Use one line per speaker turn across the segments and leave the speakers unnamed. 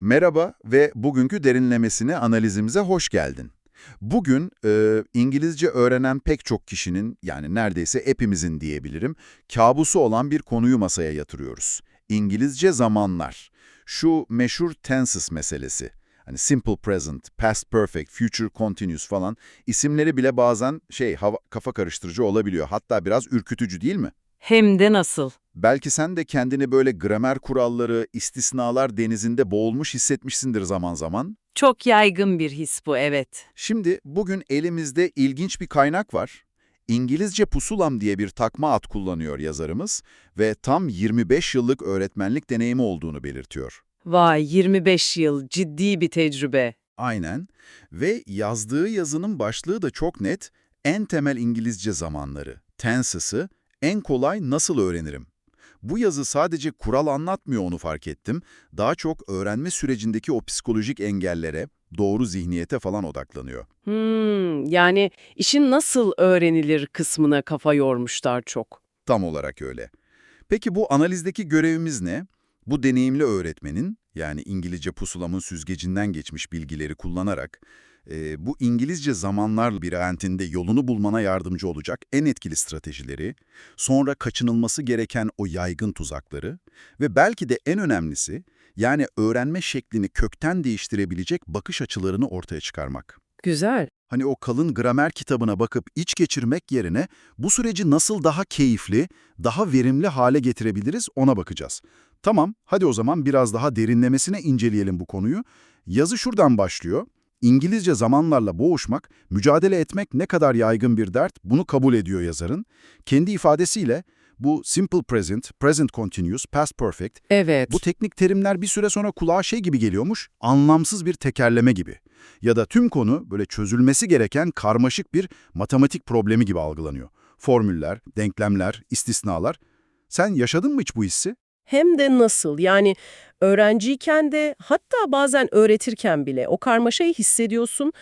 Merhaba ve bugünkü derinlemesine analizimize hoş geldin. Bugün e, İngilizce öğrenen pek çok kişinin, yani neredeyse hepimizin diyebilirim, kabusu olan bir konuyu masaya yatırıyoruz. İngilizce zamanlar. Şu meşhur tenses meselesi. Hani simple present, past perfect, future continuous falan isimleri bile bazen şey hava, kafa karıştırıcı olabiliyor. Hatta biraz ürkütücü değil mi?
Hem de nasıl?
Belki sen de kendini böyle gramer kuralları, istisnalar denizinde boğulmuş hissetmişsindir zaman zaman.
Çok yaygın bir his bu, evet.
Şimdi bugün elimizde ilginç bir kaynak var. İngilizce Pusulam diye bir takma ad kullanıyor yazarımız ve tam 25 yıllık öğretmenlik deneyimi olduğunu belirtiyor.
Vay, 25 yıl, ciddi bir tecrübe.
Aynen ve yazdığı yazının başlığı da çok net, en temel İngilizce zamanları, tenses'ı en kolay nasıl öğrenirim? Bu yazı sadece kural anlatmıyor onu fark ettim, daha çok öğrenme sürecindeki o psikolojik engellere, doğru zihniyete falan odaklanıyor.
Hmm, yani işin nasıl öğrenilir kısmına kafa yormuşlar çok.
Tam olarak öyle. Peki bu analizdeki görevimiz ne? Bu deneyimli öğretmenin, yani İngilizce pusulamın süzgecinden geçmiş bilgileri kullanarak, e, bu İngilizce zamanlar labirentinde yolunu bulmana yardımcı olacak en etkili stratejileri, sonra kaçınılması gereken o yaygın tuzakları ve belki de en önemlisi, yani öğrenme şeklini kökten değiştirebilecek bakış açılarını ortaya çıkarmak.
Güzel.
Hani o kalın gramer kitabına bakıp iç geçirmek yerine bu süreci nasıl daha keyifli, daha verimli hale getirebiliriz ona bakacağız. Tamam, hadi o zaman biraz daha derinlemesine inceleyelim bu konuyu. Yazı şuradan başlıyor. İngilizce zamanlarla boğuşmak, mücadele etmek ne kadar yaygın bir dert bunu kabul ediyor yazarın. Kendi ifadesiyle bu simple present, present continuous, past perfect
Evet.
bu teknik terimler bir süre sonra kulağa şey gibi geliyormuş, anlamsız bir tekerleme gibi. Ya da tüm konu böyle çözülmesi gereken karmaşık bir matematik problemi gibi algılanıyor. Formüller, denklemler, istisnalar. Sen yaşadın mı hiç bu hissi?
Hem de nasıl yani öğrenciyken de hatta bazen öğretirken bile o karmaşayı hissediyorsun.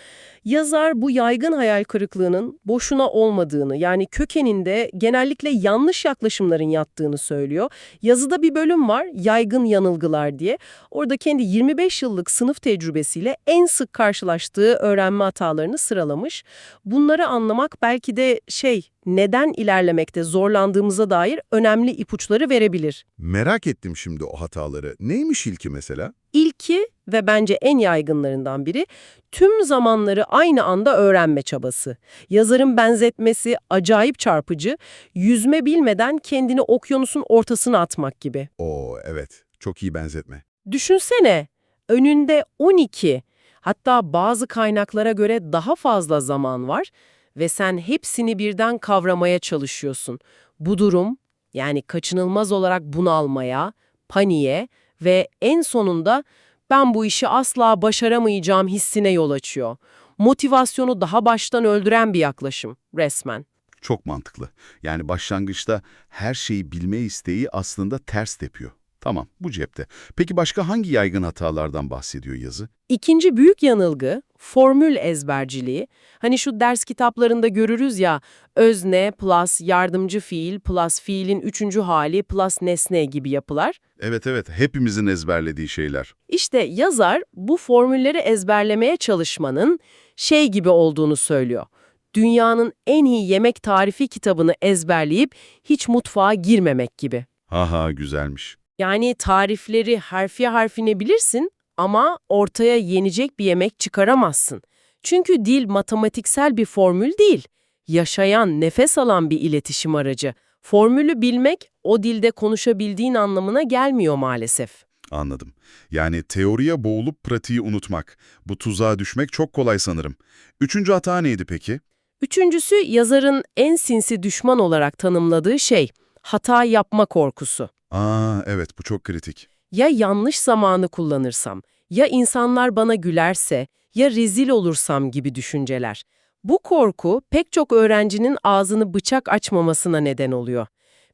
Yazar bu yaygın hayal kırıklığının boşuna olmadığını yani kökeninde genellikle yanlış yaklaşımların yattığını söylüyor. Yazıda bir bölüm var yaygın yanılgılar diye. Orada kendi 25 yıllık sınıf tecrübesiyle en sık karşılaştığı öğrenme hatalarını sıralamış. Bunları anlamak belki de şey neden ilerlemekte zorlandığımıza dair önemli ipuçları verebilir.
Merak ettim şimdi o hataları. Neymiş ilki mesela?
İlki ve bence en yaygınlarından biri tüm zamanları aynı anda öğrenme çabası. Yazarın benzetmesi acayip çarpıcı, yüzme bilmeden kendini okyanusun ortasına atmak gibi.
Oo evet, çok iyi benzetme.
Düşünsene, önünde 12, hatta bazı kaynaklara göre daha fazla zaman var ve sen hepsini birden kavramaya çalışıyorsun. Bu durum, yani kaçınılmaz olarak bunalmaya, paniğe ve en sonunda ben bu işi asla başaramayacağım hissine yol açıyor. Motivasyonu daha baştan öldüren bir yaklaşım resmen.
Çok mantıklı. Yani başlangıçta her şeyi bilme isteği aslında ters tepiyor. Tamam, bu cepte. Peki başka hangi yaygın hatalardan bahsediyor yazı?
İkinci büyük yanılgı formül ezberciliği. Hani şu ders kitaplarında görürüz ya özne plus yardımcı fiil plus fiilin üçüncü hali plus nesne gibi yapılar.
Evet evet, hepimizin ezberlediği şeyler.
İşte yazar bu formülleri ezberlemeye çalışmanın şey gibi olduğunu söylüyor. Dünyanın en iyi yemek tarifi kitabını ezberleyip hiç mutfağa girmemek gibi.
Haha güzelmiş.
Yani tarifleri harfi harfine bilirsin ama ortaya yenecek bir yemek çıkaramazsın. Çünkü dil matematiksel bir formül değil. Yaşayan, nefes alan bir iletişim aracı. Formülü bilmek o dilde konuşabildiğin anlamına gelmiyor maalesef.
Anladım. Yani teoriye boğulup pratiği unutmak. Bu tuzağa düşmek çok kolay sanırım. Üçüncü hata neydi peki?
Üçüncüsü yazarın en sinsi düşman olarak tanımladığı şey, hata yapma korkusu.
Aa evet bu çok kritik.
Ya yanlış zamanı kullanırsam, ya insanlar bana gülerse, ya rezil olursam gibi düşünceler. Bu korku pek çok öğrencinin ağzını bıçak açmamasına neden oluyor.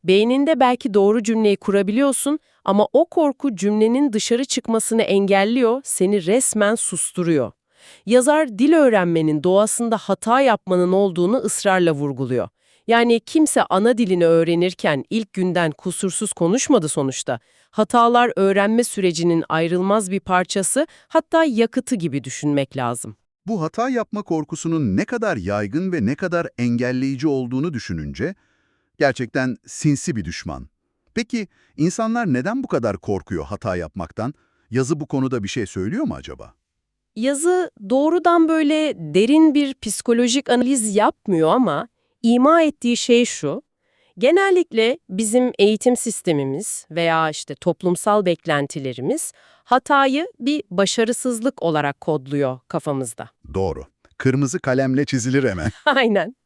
Beyninde belki doğru cümleyi kurabiliyorsun ama o korku cümlenin dışarı çıkmasını engelliyor, seni resmen susturuyor. Yazar dil öğrenmenin doğasında hata yapmanın olduğunu ısrarla vurguluyor. Yani kimse ana dilini öğrenirken ilk günden kusursuz konuşmadı sonuçta. Hatalar öğrenme sürecinin ayrılmaz bir parçası, hatta yakıtı gibi düşünmek lazım.
Bu hata yapma korkusunun ne kadar yaygın ve ne kadar engelleyici olduğunu düşününce gerçekten sinsi bir düşman. Peki insanlar neden bu kadar korkuyor hata yapmaktan? Yazı bu konuda bir şey söylüyor mu acaba?
Yazı doğrudan böyle derin bir psikolojik analiz yapmıyor ama ima ettiği şey şu. Genellikle bizim eğitim sistemimiz veya işte toplumsal beklentilerimiz hatayı bir başarısızlık olarak kodluyor kafamızda.
Doğru. Kırmızı kalemle çizilir hemen.
Aynen.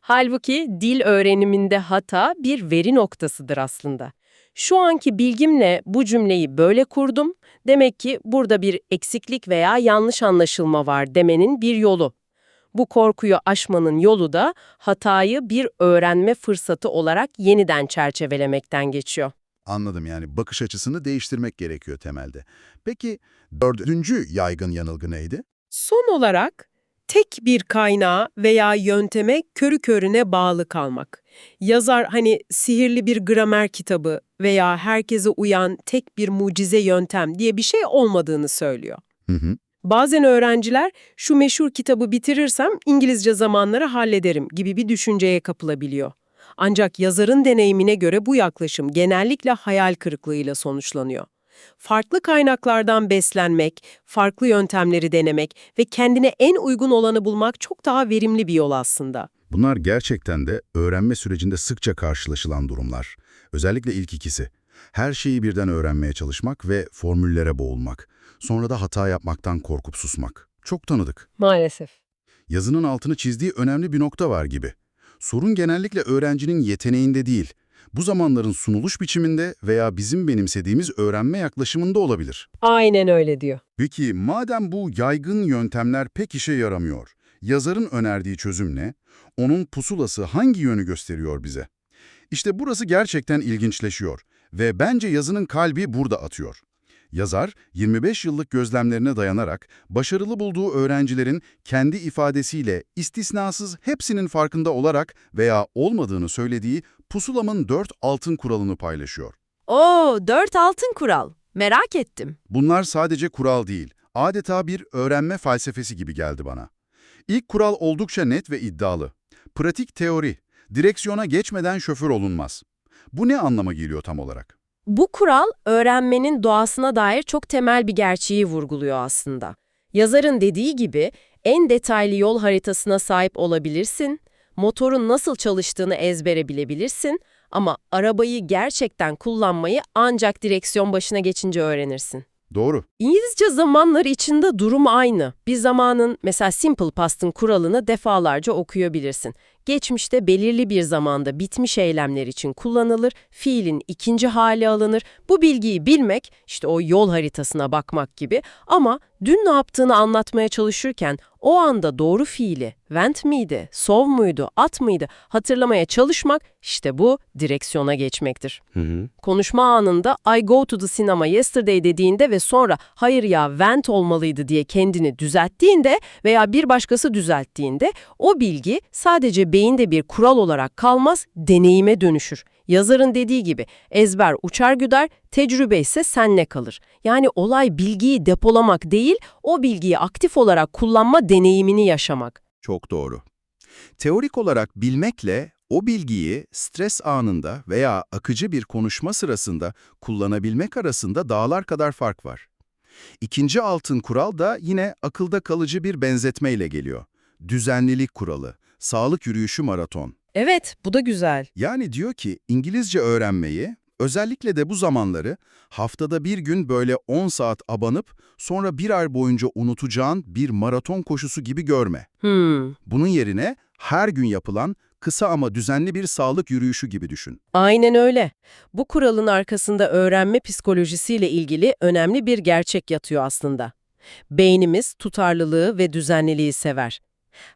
Halbuki dil öğreniminde hata bir veri noktasıdır aslında. Şu anki bilgimle bu cümleyi böyle kurdum. Demek ki burada bir eksiklik veya yanlış anlaşılma var demenin bir yolu. Bu korkuyu aşmanın yolu da hatayı bir öğrenme fırsatı olarak yeniden çerçevelemekten geçiyor.
Anladım yani bakış açısını değiştirmek gerekiyor temelde. Peki dördüncü yaygın yanılgı neydi?
Son olarak tek bir kaynağa veya yönteme körü körüne bağlı kalmak. Yazar hani sihirli bir gramer kitabı veya herkese uyan tek bir mucize yöntem diye bir şey olmadığını söylüyor.
Hı hı.
Bazen öğrenciler şu meşhur kitabı bitirirsem İngilizce zamanları hallederim gibi bir düşünceye kapılabiliyor. Ancak yazarın deneyimine göre bu yaklaşım genellikle hayal kırıklığıyla sonuçlanıyor. Farklı kaynaklardan beslenmek, farklı yöntemleri denemek ve kendine en uygun olanı bulmak çok daha verimli bir yol aslında.
Bunlar gerçekten de öğrenme sürecinde sıkça karşılaşılan durumlar. Özellikle ilk ikisi. Her şeyi birden öğrenmeye çalışmak ve formüllere boğulmak. Sonra da hata yapmaktan korkup susmak. Çok tanıdık.
Maalesef.
Yazının altını çizdiği önemli bir nokta var gibi. Sorun genellikle öğrencinin yeteneğinde değil, bu zamanların sunuluş biçiminde veya bizim benimsediğimiz öğrenme yaklaşımında olabilir.
Aynen öyle diyor.
Peki madem bu yaygın yöntemler pek işe yaramıyor, yazarın önerdiği çözüm ne? Onun pusulası hangi yönü gösteriyor bize? İşte burası gerçekten ilginçleşiyor ve bence yazının kalbi burada atıyor. Yazar, 25 yıllık gözlemlerine dayanarak başarılı bulduğu öğrencilerin kendi ifadesiyle istisnasız hepsinin farkında olarak veya olmadığını söylediği pusulamın 4 altın kuralını paylaşıyor.
Oo, dört altın kural. Merak ettim.
Bunlar sadece kural değil, adeta bir öğrenme felsefesi gibi geldi bana. İlk kural oldukça net ve iddialı. Pratik teori, direksiyona geçmeden şoför olunmaz. Bu ne anlama geliyor tam olarak?
Bu kural öğrenmenin doğasına dair çok temel bir gerçeği vurguluyor aslında. Yazarın dediği gibi en detaylı yol haritasına sahip olabilirsin, motorun nasıl çalıştığını ezbere bilebilirsin ama arabayı gerçekten kullanmayı ancak direksiyon başına geçince öğrenirsin.
Doğru.
İngilizce zamanları içinde durum aynı. Bir zamanın mesela simple past'ın kuralını defalarca okuyabilirsin. Geçmişte belirli bir zamanda bitmiş eylemler için kullanılır, fiilin ikinci hali alınır. Bu bilgiyi bilmek, işte o yol haritasına bakmak gibi ama dün ne yaptığını anlatmaya çalışırken o anda doğru fiili, went miydi, sov muydu, at mıydı hatırlamaya çalışmak, işte bu direksiyona geçmektir. Konuşma anında I go to the cinema yesterday dediğinde ve sonra hayır ya went olmalıydı diye kendini düzelttiğinde veya bir başkası düzelttiğinde o bilgi sadece beyinde bir kural olarak kalmaz, deneyime dönüşür. Yazarın dediği gibi ezber uçar güder, tecrübe ise senle kalır. Yani olay bilgiyi depolamak değil, o bilgiyi aktif olarak kullanma deneyimini yaşamak.
Çok doğru. Teorik olarak bilmekle o bilgiyi stres anında veya akıcı bir konuşma sırasında kullanabilmek arasında dağlar kadar fark var. İkinci altın kural da yine akılda kalıcı bir benzetmeyle geliyor. Düzenlilik kuralı, sağlık yürüyüşü maraton.
Evet, bu da güzel.
Yani diyor ki İngilizce öğrenmeyi, özellikle de bu zamanları haftada bir gün böyle 10 saat abanıp sonra bir ay boyunca unutacağın bir maraton koşusu gibi görme.
Hmm.
Bunun yerine her gün yapılan kısa ama düzenli bir sağlık yürüyüşü gibi düşün.
Aynen öyle. Bu kuralın arkasında öğrenme psikolojisiyle ilgili önemli bir gerçek yatıyor aslında. Beynimiz tutarlılığı ve düzenliliği sever.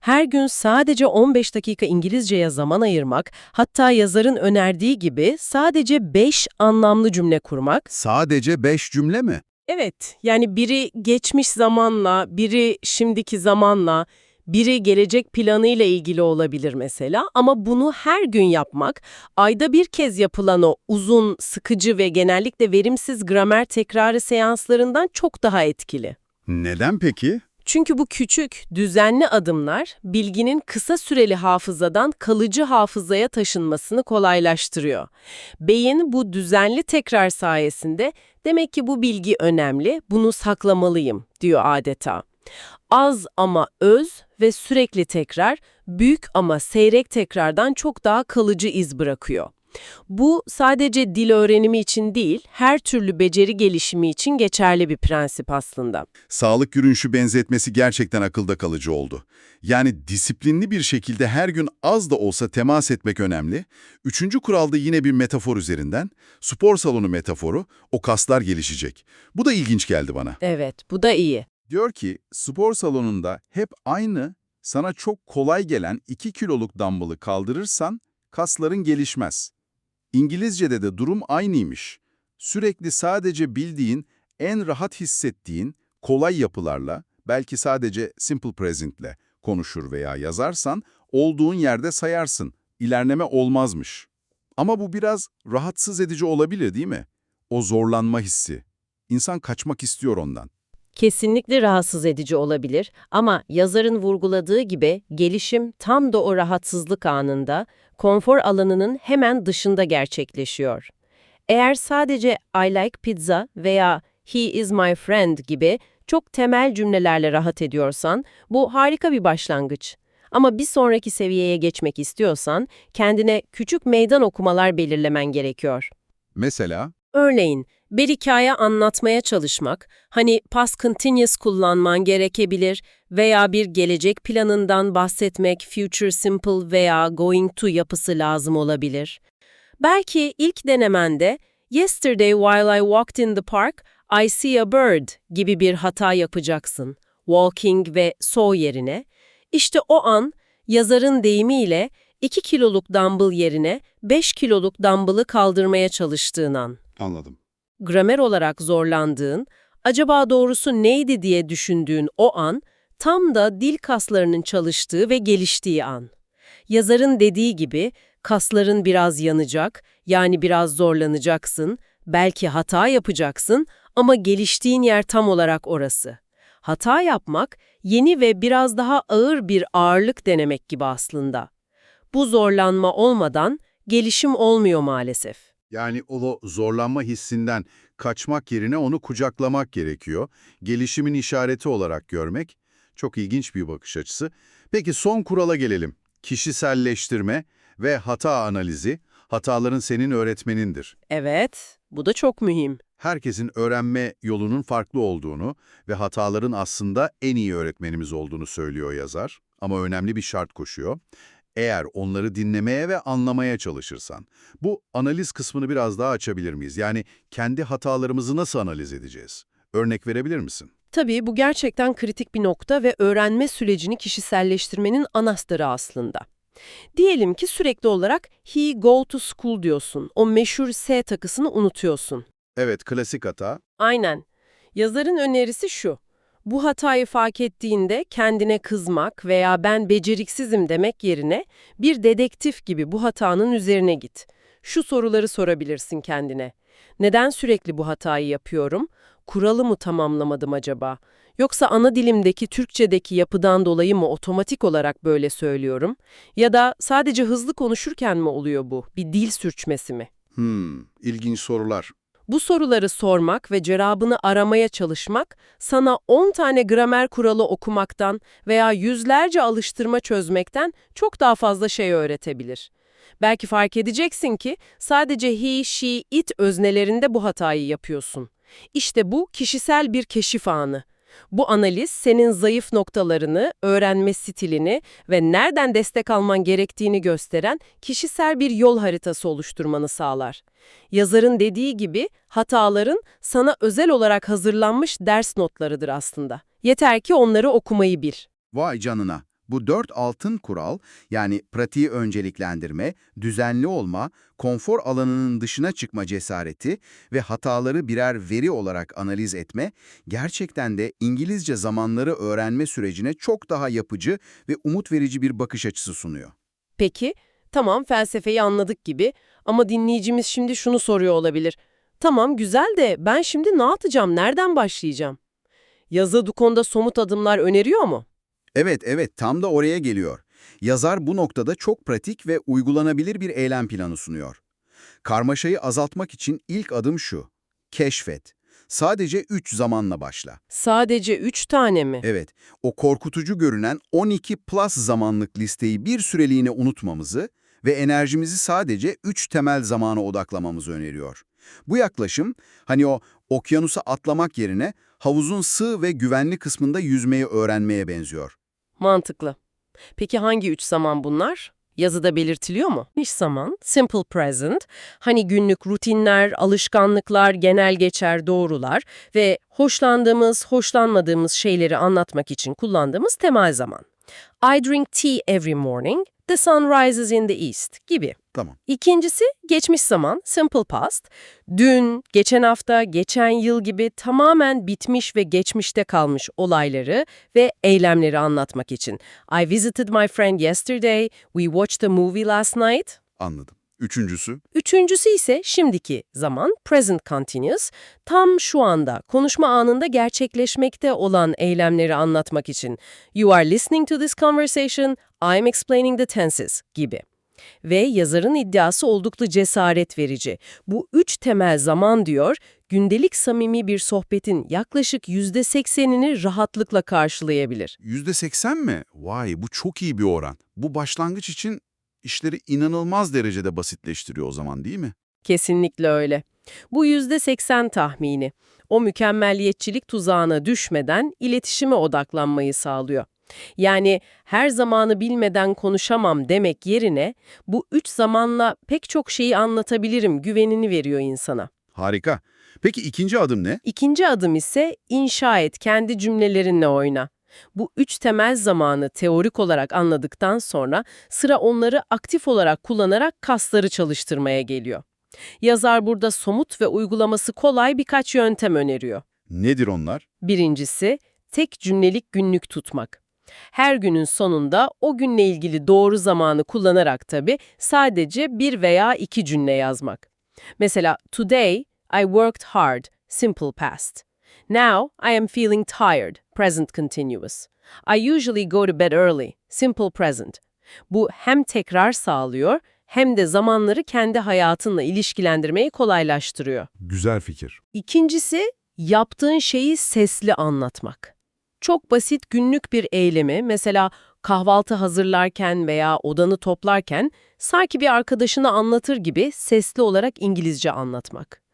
Her gün sadece 15 dakika İngilizceye zaman ayırmak, hatta yazarın önerdiği gibi sadece 5 anlamlı cümle kurmak.
Sadece 5 cümle mi?
Evet, yani biri geçmiş zamanla, biri şimdiki zamanla, Biri gelecek planıyla ilgili olabilir mesela ama bunu her gün yapmak, ayda bir kez yapılan o uzun, sıkıcı ve genellikle verimsiz gramer tekrarı seanslarından çok daha etkili.
Neden peki?
Çünkü bu küçük, düzenli adımlar bilginin kısa süreli hafızadan kalıcı hafızaya taşınmasını kolaylaştırıyor. Beyin bu düzenli tekrar sayesinde demek ki bu bilgi önemli, bunu saklamalıyım diyor adeta. Az ama öz ve sürekli tekrar, büyük ama seyrek tekrardan çok daha kalıcı iz bırakıyor. Bu sadece dil öğrenimi için değil, her türlü beceri gelişimi için geçerli bir prensip aslında.
Sağlık yürüyüşü benzetmesi gerçekten akılda kalıcı oldu. Yani disiplinli bir şekilde her gün az da olsa temas etmek önemli. Üçüncü kuralda yine bir metafor üzerinden, spor salonu metaforu, o kaslar gelişecek. Bu da ilginç geldi bana.
Evet, bu da iyi.
Diyor ki spor salonunda hep aynı, sana çok kolay gelen 2 kiloluk dumbbell'ı kaldırırsan kasların gelişmez. İngilizce'de de durum aynıymış. Sürekli sadece bildiğin, en rahat hissettiğin, kolay yapılarla, belki sadece simple present'le konuşur veya yazarsan, olduğun yerde sayarsın. İlerleme olmazmış. Ama bu biraz rahatsız edici olabilir değil mi? O zorlanma hissi. İnsan kaçmak istiyor ondan.
Kesinlikle rahatsız edici olabilir ama yazarın vurguladığı gibi gelişim tam da o rahatsızlık anında, konfor alanının hemen dışında gerçekleşiyor. Eğer sadece I like pizza veya he is my friend gibi çok temel cümlelerle rahat ediyorsan bu harika bir başlangıç. Ama bir sonraki seviyeye geçmek istiyorsan kendine küçük meydan okumalar belirlemen gerekiyor.
Mesela
Örneğin, bir hikaye anlatmaya çalışmak, hani past continuous kullanman gerekebilir veya bir gelecek planından bahsetmek future simple veya going to yapısı lazım olabilir. Belki ilk denemende yesterday while I walked in the park, I see a bird gibi bir hata yapacaksın. Walking ve saw yerine. İşte o an yazarın deyimiyle 2 kiloluk dumbbell yerine 5 kiloluk dumbbell'ı kaldırmaya çalıştığın an
anladım.
Gramer olarak zorlandığın, acaba doğrusu neydi diye düşündüğün o an, tam da dil kaslarının çalıştığı ve geliştiği an. Yazarın dediği gibi, kasların biraz yanacak, yani biraz zorlanacaksın, belki hata yapacaksın ama geliştiğin yer tam olarak orası. Hata yapmak, yeni ve biraz daha ağır bir ağırlık denemek gibi aslında. Bu zorlanma olmadan gelişim olmuyor maalesef.
Yani o zorlanma hissinden kaçmak yerine onu kucaklamak gerekiyor. Gelişimin işareti olarak görmek çok ilginç bir bakış açısı. Peki son kurala gelelim. Kişiselleştirme ve hata analizi. Hataların senin öğretmenindir.
Evet, bu da çok mühim.
Herkesin öğrenme yolunun farklı olduğunu ve hataların aslında en iyi öğretmenimiz olduğunu söylüyor yazar. Ama önemli bir şart koşuyor. Eğer onları dinlemeye ve anlamaya çalışırsan. Bu analiz kısmını biraz daha açabilir miyiz? Yani kendi hatalarımızı nasıl analiz edeceğiz? Örnek verebilir misin?
Tabii bu gerçekten kritik bir nokta ve öğrenme sürecini kişiselleştirmenin anahtarı aslında. Diyelim ki sürekli olarak he go to school diyorsun. O meşhur S takısını unutuyorsun.
Evet, klasik hata.
Aynen. Yazarın önerisi şu. Bu hatayı fark ettiğinde kendine kızmak veya ben beceriksizim demek yerine bir dedektif gibi bu hatanın üzerine git. Şu soruları sorabilirsin kendine. Neden sürekli bu hatayı yapıyorum? Kuralı mı tamamlamadım acaba? Yoksa ana dilimdeki Türkçedeki yapıdan dolayı mı otomatik olarak böyle söylüyorum? Ya da sadece hızlı konuşurken mi oluyor bu? Bir dil sürçmesi mi?
Hmm, ilginç sorular.
Bu soruları sormak ve cevabını aramaya çalışmak, sana 10 tane gramer kuralı okumaktan veya yüzlerce alıştırma çözmekten çok daha fazla şey öğretebilir. Belki fark edeceksin ki sadece he, she, it öznelerinde bu hatayı yapıyorsun. İşte bu kişisel bir keşif anı. Bu analiz senin zayıf noktalarını, öğrenme stilini ve nereden destek alman gerektiğini gösteren kişisel bir yol haritası oluşturmanı sağlar. Yazarın dediği gibi hataların sana özel olarak hazırlanmış ders notlarıdır aslında. Yeter ki onları okumayı bil.
Vay canına.
Bu dört altın kural yani pratiği önceliklendirme, düzenli olma, konfor alanının dışına çıkma cesareti ve hataları birer veri olarak analiz etme gerçekten de İngilizce zamanları öğrenme sürecine çok daha yapıcı ve umut verici bir bakış açısı sunuyor.
Peki, tamam felsefeyi anladık gibi ama dinleyicimiz şimdi şunu soruyor olabilir. Tamam güzel de ben şimdi ne yapacağım, nereden başlayacağım? Yazı bu konuda somut adımlar öneriyor mu?
Evet, evet, tam da oraya geliyor. Yazar bu noktada çok pratik ve uygulanabilir bir eylem planı sunuyor. Karmaşayı azaltmak için ilk adım şu. Keşfet. Sadece 3 zamanla başla.
Sadece üç tane mi?
Evet, o korkutucu görünen 12 plus zamanlık listeyi bir süreliğine unutmamızı ve enerjimizi sadece 3 temel zamana odaklamamızı öneriyor. Bu yaklaşım, hani o okyanusa atlamak yerine havuzun sığ ve güvenli kısmında yüzmeyi öğrenmeye benziyor.
Mantıklı. Peki hangi üç zaman bunlar? Yazıda belirtiliyor mu? İş zaman, simple present, hani günlük rutinler, alışkanlıklar, genel geçer doğrular ve hoşlandığımız, hoşlanmadığımız şeyleri anlatmak için kullandığımız temel zaman. I drink tea every morning, the sun rises in the east gibi.
Tamam.
İkincisi geçmiş zaman, simple past. Dün, geçen hafta, geçen yıl gibi tamamen bitmiş ve geçmişte kalmış olayları ve eylemleri anlatmak için. I visited my friend yesterday, we watched a movie last night.
Anladım. Üçüncüsü,
Üçüncüsü ise şimdiki zaman, present continuous, tam şu anda, konuşma anında gerçekleşmekte olan eylemleri anlatmak için. You are listening to this conversation, I'm explaining the tenses gibi. Ve yazarın iddiası oldukça cesaret verici. Bu üç temel zaman diyor, gündelik samimi bir sohbetin yaklaşık %80'ini rahatlıkla karşılayabilir.
yüzde seksen mi? Vay bu çok iyi bir oran. Bu başlangıç için işleri inanılmaz derecede basitleştiriyor o zaman değil mi?
Kesinlikle öyle. Bu %80 tahmini. O mükemmelliyetçilik tuzağına düşmeden iletişime odaklanmayı sağlıyor. Yani her zamanı bilmeden konuşamam demek yerine bu üç zamanla pek çok şeyi anlatabilirim güvenini veriyor insana.
Harika. Peki ikinci adım ne?
İkinci adım ise inşa et, kendi cümlelerinle oyna. Bu üç temel zamanı teorik olarak anladıktan sonra sıra onları aktif olarak kullanarak kasları çalıştırmaya geliyor. Yazar burada somut ve uygulaması kolay birkaç yöntem öneriyor.
Nedir onlar?
Birincisi, tek cümlelik günlük tutmak. Her günün sonunda o günle ilgili doğru zamanı kullanarak tabii sadece bir veya iki cümle yazmak. Mesela, Today I worked hard, simple past. Now I am feeling tired, present continuous. I usually go to bed early, simple present. Bu hem tekrar sağlıyor hem de zamanları kendi hayatınla ilişkilendirmeyi kolaylaştırıyor.
Güzel fikir.
İkincisi, yaptığın şeyi sesli anlatmak. Çok basit günlük bir eylemi, mesela kahvaltı hazırlarken veya odanı toplarken sanki bir arkadaşına anlatır gibi sesli olarak İngilizce anlatmak.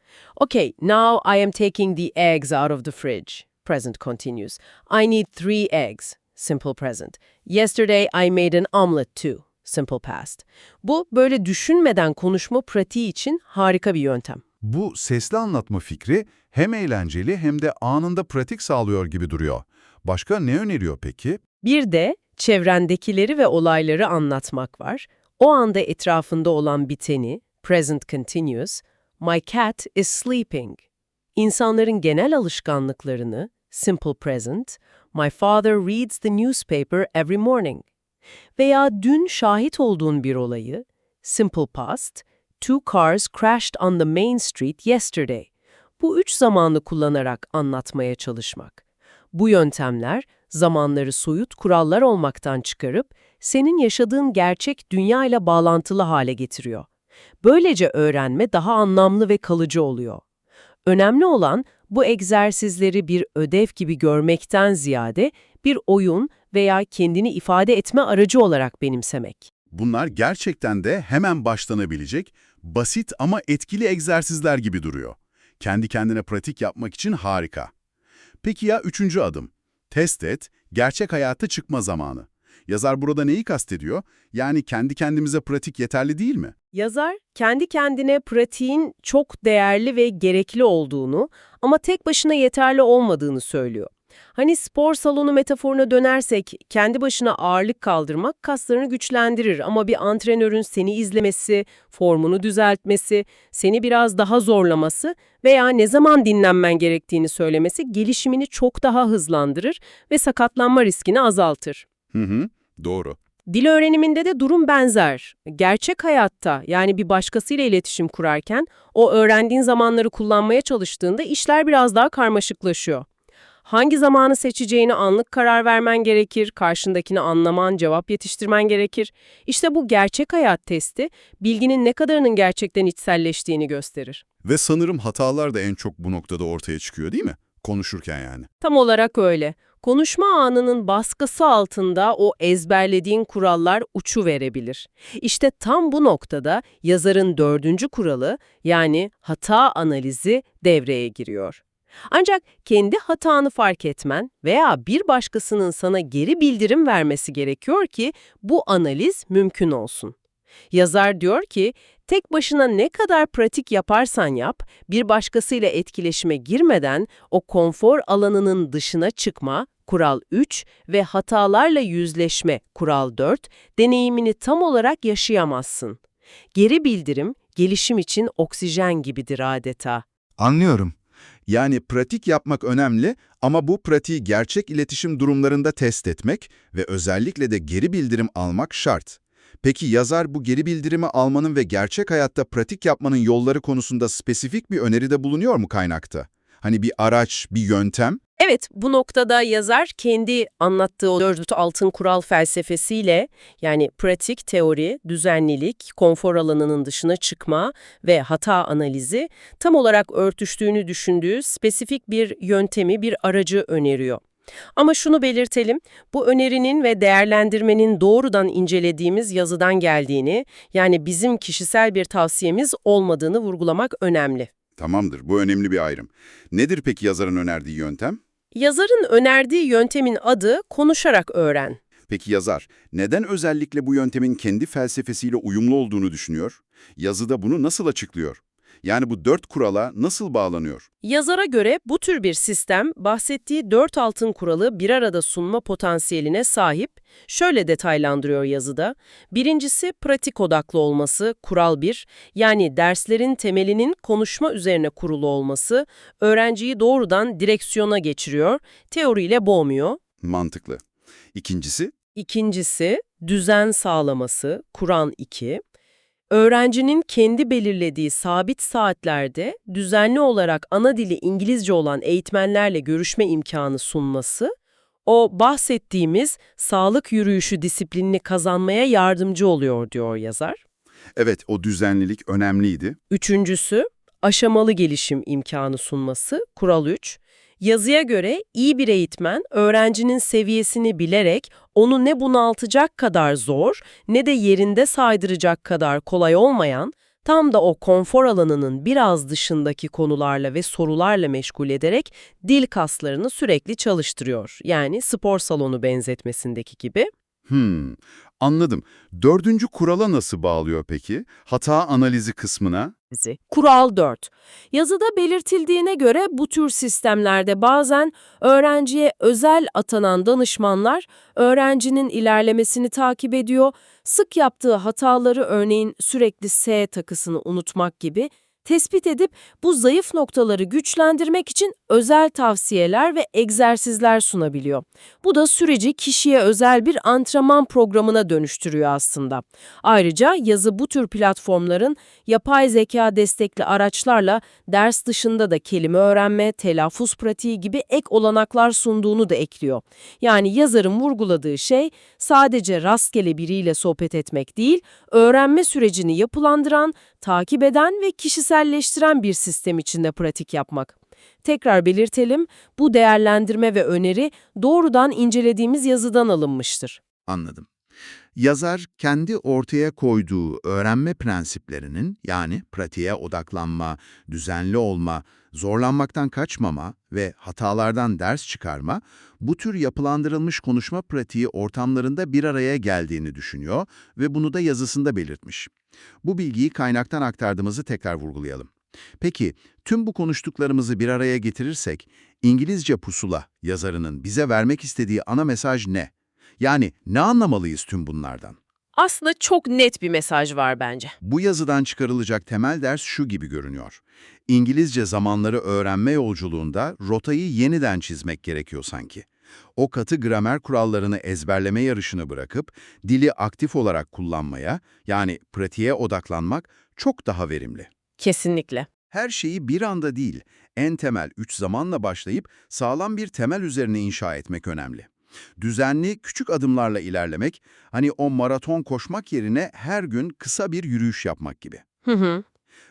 Okay, now I am taking the eggs out of the fridge. Present continues. I need three eggs. Simple present. Yesterday I made an omelet too. Simple past. Bu böyle düşünmeden konuşma pratiği için harika bir yöntem.
Bu sesli anlatma fikri hem eğlenceli hem de anında pratik sağlıyor gibi duruyor. Başka ne öneriyor peki?
Bir de çevrendekileri ve olayları anlatmak var. O anda etrafında olan biteni, present continuous, my cat is sleeping. İnsanların genel alışkanlıklarını, simple present, my father reads the newspaper every morning. Veya dün şahit olduğun bir olayı, simple past, two cars crashed on the main street yesterday. Bu üç zamanı kullanarak anlatmaya çalışmak. Bu yöntemler zamanları soyut kurallar olmaktan çıkarıp senin yaşadığın gerçek dünya ile bağlantılı hale getiriyor. Böylece öğrenme daha anlamlı ve kalıcı oluyor. Önemli olan bu egzersizleri bir ödev gibi görmekten ziyade bir oyun veya kendini ifade etme aracı olarak benimsemek.
Bunlar gerçekten de hemen başlanabilecek, basit ama etkili egzersizler gibi duruyor. Kendi kendine pratik yapmak için harika. Peki ya üçüncü adım? Test et, gerçek hayata çıkma zamanı. Yazar burada neyi kastediyor? Yani kendi kendimize pratik yeterli değil mi?
Yazar, kendi kendine pratiğin çok değerli ve gerekli olduğunu ama tek başına yeterli olmadığını söylüyor. Hani spor salonu metaforuna dönersek kendi başına ağırlık kaldırmak kaslarını güçlendirir ama bir antrenörün seni izlemesi, formunu düzeltmesi, seni biraz daha zorlaması veya ne zaman dinlenmen gerektiğini söylemesi gelişimini çok daha hızlandırır ve sakatlanma riskini azaltır.
Hı hı, doğru.
Dil öğreniminde de durum benzer. Gerçek hayatta yani bir başkasıyla iletişim kurarken o öğrendiğin zamanları kullanmaya çalıştığında işler biraz daha karmaşıklaşıyor. Hangi zamanı seçeceğini anlık karar vermen gerekir, karşındakini anlaman, cevap yetiştirmen gerekir. İşte bu gerçek hayat testi bilginin ne kadarının gerçekten içselleştiğini gösterir.
Ve sanırım hatalar da en çok bu noktada ortaya çıkıyor değil mi? Konuşurken yani.
Tam olarak öyle. Konuşma anının baskısı altında o ezberlediğin kurallar uçu verebilir. İşte tam bu noktada yazarın dördüncü kuralı yani hata analizi devreye giriyor. Ancak kendi hatanı fark etmen veya bir başkasının sana geri bildirim vermesi gerekiyor ki bu analiz mümkün olsun. Yazar diyor ki, tek başına ne kadar pratik yaparsan yap, bir başkasıyla etkileşime girmeden o konfor alanının dışına çıkma, kural 3 ve hatalarla yüzleşme, kural 4, deneyimini tam olarak yaşayamazsın. Geri bildirim, gelişim için oksijen gibidir adeta.
Anlıyorum. Yani pratik yapmak önemli ama bu pratiği gerçek iletişim durumlarında test etmek ve özellikle de geri bildirim almak şart. Peki yazar bu geri bildirimi almanın ve gerçek hayatta pratik yapmanın yolları konusunda spesifik bir öneride bulunuyor mu kaynakta? Hani bir araç, bir yöntem?
Evet, bu noktada yazar kendi anlattığı o dört altın kural felsefesiyle yani pratik, teori, düzenlilik, konfor alanının dışına çıkma ve hata analizi tam olarak örtüştüğünü düşündüğü spesifik bir yöntemi, bir aracı öneriyor. Ama şunu belirtelim, bu önerinin ve değerlendirmenin doğrudan incelediğimiz yazıdan geldiğini, yani bizim kişisel bir tavsiyemiz olmadığını vurgulamak önemli.
Tamamdır, bu önemli bir ayrım. Nedir peki yazarın önerdiği yöntem?
Yazarın önerdiği yöntemin adı konuşarak öğren.
Peki yazar, neden özellikle bu yöntemin kendi felsefesiyle uyumlu olduğunu düşünüyor? Yazıda bunu nasıl açıklıyor? Yani bu dört kurala nasıl bağlanıyor?
Yazara göre bu tür bir sistem bahsettiği dört altın kuralı bir arada sunma potansiyeline sahip. Şöyle detaylandırıyor yazıda. Birincisi pratik odaklı olması, kural 1. Yani derslerin temelinin konuşma üzerine kurulu olması, öğrenciyi doğrudan direksiyona geçiriyor, teoriyle boğmuyor.
Mantıklı. İkincisi,
İkincisi, düzen sağlaması, Kur'an 2. Öğrencinin kendi belirlediği sabit saatlerde düzenli olarak ana dili İngilizce olan eğitmenlerle görüşme imkanı sunması, o bahsettiğimiz sağlık yürüyüşü disiplinini kazanmaya yardımcı oluyor diyor yazar.
evet o düzenlilik önemliydi.
Üçüncüsü, aşamalı gelişim imkanı sunması, kural 3. Yazıya göre iyi bir eğitmen, öğrencinin seviyesini bilerek onu ne bunaltacak kadar zor ne de yerinde saydıracak kadar kolay olmayan, tam da o konfor alanının biraz dışındaki konularla ve sorularla meşgul ederek dil kaslarını sürekli çalıştırıyor. Yani spor salonu benzetmesindeki gibi.
Hmm, anladım. Dördüncü kurala nasıl bağlıyor peki? Hata analizi kısmına?
Dizi. Kural 4. Yazıda belirtildiğine göre bu tür sistemlerde bazen öğrenciye özel atanan danışmanlar öğrencinin ilerlemesini takip ediyor, sık yaptığı hataları örneğin sürekli S takısını unutmak gibi tespit edip bu zayıf noktaları güçlendirmek için özel tavsiyeler ve egzersizler sunabiliyor. Bu da süreci kişiye özel bir antrenman programına dönüştürüyor aslında. Ayrıca yazı bu tür platformların yapay zeka destekli araçlarla ders dışında da kelime öğrenme, telaffuz pratiği gibi ek olanaklar sunduğunu da ekliyor. Yani yazarın vurguladığı şey sadece rastgele biriyle sohbet etmek değil, öğrenme sürecini yapılandıran, takip eden ve kişiselleştiren bir sistem içinde pratik yapmak. Tekrar belirtelim, bu değerlendirme ve öneri doğrudan incelediğimiz yazıdan alınmıştır.
Anladım. Yazar kendi ortaya koyduğu öğrenme prensiplerinin yani pratiğe odaklanma, düzenli olma, zorlanmaktan kaçmama ve hatalardan ders çıkarma, bu tür yapılandırılmış konuşma pratiği ortamlarında bir araya geldiğini düşünüyor ve bunu da yazısında belirtmiş. Bu bilgiyi kaynaktan aktardığımızı tekrar vurgulayalım.
Peki, tüm bu konuştuklarımızı bir araya getirirsek, İngilizce Pusula yazarının bize vermek istediği ana mesaj ne? Yani ne anlamalıyız tüm bunlardan?
Aslında çok net bir mesaj var bence.
Bu yazıdan çıkarılacak temel ders şu gibi görünüyor. İngilizce zamanları öğrenme yolculuğunda rotayı yeniden çizmek gerekiyor sanki. O katı gramer kurallarını ezberleme yarışını bırakıp dili aktif olarak kullanmaya, yani pratiğe odaklanmak çok daha verimli.
Kesinlikle.
Her şeyi bir anda değil, en temel üç zamanla başlayıp sağlam bir temel üzerine inşa etmek önemli. Düzenli, küçük adımlarla ilerlemek, hani o maraton koşmak yerine her gün kısa bir yürüyüş yapmak gibi.
Hı hı.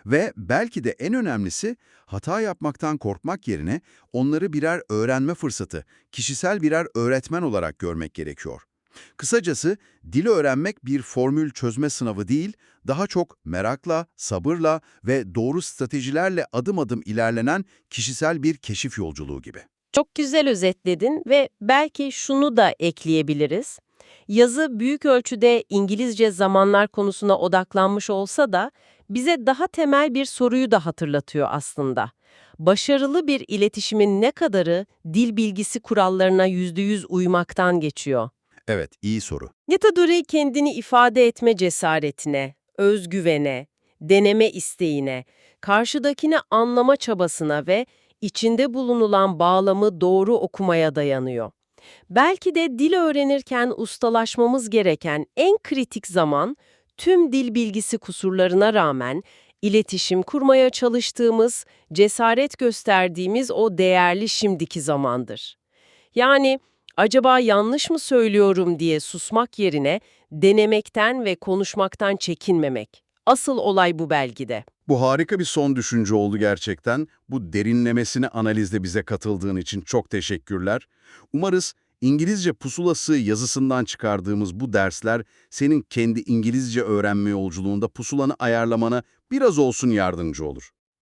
Ve belki de en önemlisi hata yapmaktan korkmak yerine onları birer öğrenme fırsatı, kişisel birer öğretmen olarak görmek gerekiyor. Kısacası dili öğrenmek bir formül çözme sınavı değil, daha çok merakla, sabırla ve doğru stratejilerle adım adım ilerlenen kişisel bir keşif yolculuğu gibi.
Çok güzel özetledin ve belki şunu da ekleyebiliriz. Yazı büyük ölçüde İngilizce zamanlar konusuna odaklanmış olsa da bize daha temel bir soruyu da hatırlatıyor aslında. Başarılı bir iletişimin ne kadarı dil bilgisi kurallarına yüzde yüz uymaktan geçiyor?
Evet, iyi soru.
Yataduri kendini ifade etme cesaretine, özgüvene, deneme isteğine, karşıdakini anlama çabasına ve içinde bulunulan bağlamı doğru okumaya dayanıyor. Belki de dil öğrenirken ustalaşmamız gereken en kritik zaman tüm dil bilgisi kusurlarına rağmen iletişim kurmaya çalıştığımız, cesaret gösterdiğimiz o değerli şimdiki zamandır. Yani acaba yanlış mı söylüyorum diye susmak yerine denemekten ve konuşmaktan çekinmemek. Asıl olay bu belgide.
Bu harika bir son düşünce oldu gerçekten. Bu derinlemesine analizde bize katıldığın için çok teşekkürler. Umarız İngilizce pusulası yazısından çıkardığımız bu dersler senin kendi İngilizce öğrenme yolculuğunda pusulanı ayarlamana biraz olsun yardımcı olur.